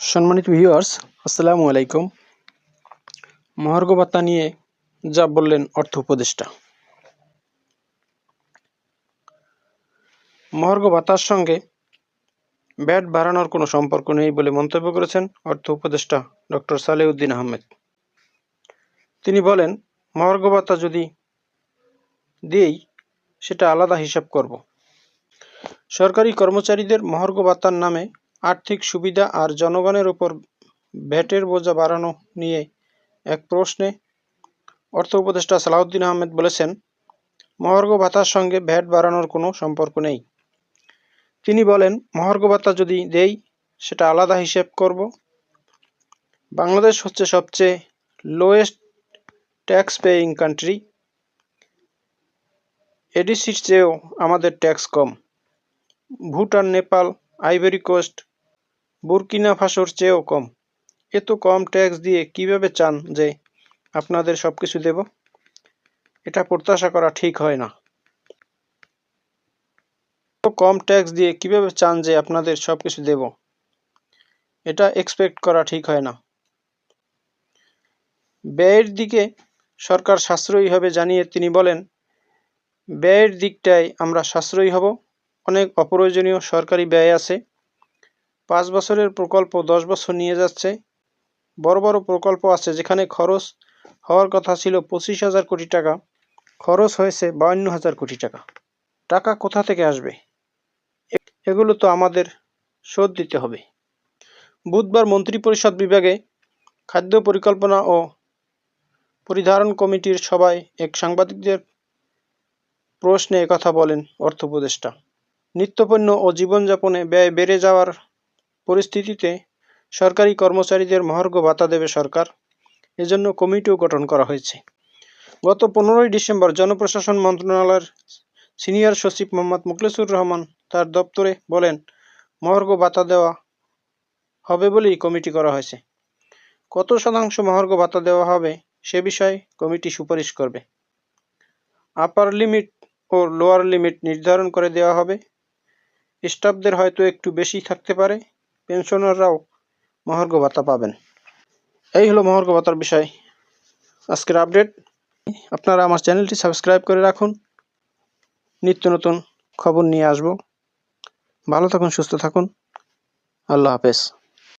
সম্মানিত ভিউয়ার্স আসসালামু আলাইকুম। মহার্ঘ ভাতা নিয়ে যা বললেন অর্থ উপদেষ্টা। মহার্ঘ ভাতার সঙ্গে ব্যাট বাড়ানোর কোনো সম্পর্ক নেই বলে মন্তব্য করেছেন অর্থ উপদেষ্টা ডক্টর সালেউদ্দিন আহমেদ। তিনি বলেন, মহার্ঘ ভাতা যদি দিই সেটা আলাদা হিসাব করব। সরকারি কর্মচারীদের মহার্ঘ ভাতার নামে আর্থিক সুবিধা আর জনগণের ওপর ভ্যাটের বোঝা বাড়ানো নিয়ে এক প্রশ্নে অর্থ উপদেষ্টা সালাউদ্দিন আহমেদ বলেছেন, মহার্ঘ ভাতার সঙ্গে ভ্যাট বাড়ানোর কোনো সম্পর্ক নেই। তিনি বলেন, মহার্ঘ ভাতা যদি দেই, সেটা আলাদা হিসেব করব। বাংলাদেশ হচ্ছে সবচেয়ে লোয়েস্ট ট্যাক্স পেয়িং কান্ট্রি এডিসির চেয়েও আমাদের ট্যাক্স কম। Bhutan, Nepal Ivory Coast Burkina ফাসোর চেয়েও কম। এত কম ট্যাক্স দিয়ে কীভাবে চান যে আপনাদের সব কিছু দেব? এটা প্রত্যাশা করা ঠিক হয় না। কম ট্যাক্স দিয়ে কীভাবে চান যে আপনাদের সব কিছু দেব? এটা এক্সপেক্ট করা ঠিক হয় না। ব্যয়ের দিকে সরকার সাশ্রয়ী হবে জানিয়ে তিনি বলেন, ব্যয়ের দিকটায় আমরা সাশ্রয়ী হব। অনেক অপ্রয়োজনীয় সরকারি ব্যয় আছে। পাঁচ বছরের প্রকল্প দশ বছর নিয়ে যাচ্ছে। বড় বড় প্রকল্প আছে যেখানে খরচ হওয়ার কথা ছিল পঁচিশ হাজার কোটি টাকা। খরচ হয়েছে বাউন্ন হাজার কোটি টাকা। টাকা কোথা থেকে আসবে? এগুলো তো আমাদের শোধ দিতে হবে। বুধবার মন্ত্রিপরিষদ বিভাগে খাদ্য পরিকল্পনা ও পরিধারণ কমিটির সভায় এক সাংবাদিকদের প্রশ্নে কথা বলেন অর্থ উপদেষ্টা। নিত্যপণ্য ও জীবনযাপনে ব্যয় বেড়ে যাওয়ার পরিস্থিতিতে সরকারি কর্মচারীদের মহার্ঘ ভাতা দেবে সরকার। এজন্য কমিটিও গঠন করা হয়েছে। গত পনেরোই ডিসেম্বর জনপ্রশাসন মন্ত্রণালয়ের সিনিয়র সচিব মোহাম্মদ মুখলেসুর রহমান তার দপ্তরে বলেন, মহার্ঘ ভাতা দেওয়া হবে বলেই কমিটি করা হয়েছে। কত শতাংশ মহার্ঘ ভাতা দেওয়া হবে সে বিষয়ে কমিটি সুপারিশ করবে। আপার লিমিট ও লোয়ার লিমিট নির্ধারণ করে দেওয়া হবে। স্টাফদের হয়তো একটু বেশি থাকতে পারে। পেনশনাররাও মহার্ঘ ভাতা পাবেন। এই হলো মহার্ঘ ভাতার বিষয়। আজকের আপডেট। আপনারা আমার চ্যানেলটি সাবস্ক্রাইব করে রাখুন। নিত্য নতুন খবর নিয়ে আসব। ভালো থাকুন, সুস্থ থাকুন। আল্লাহ হাফেজ।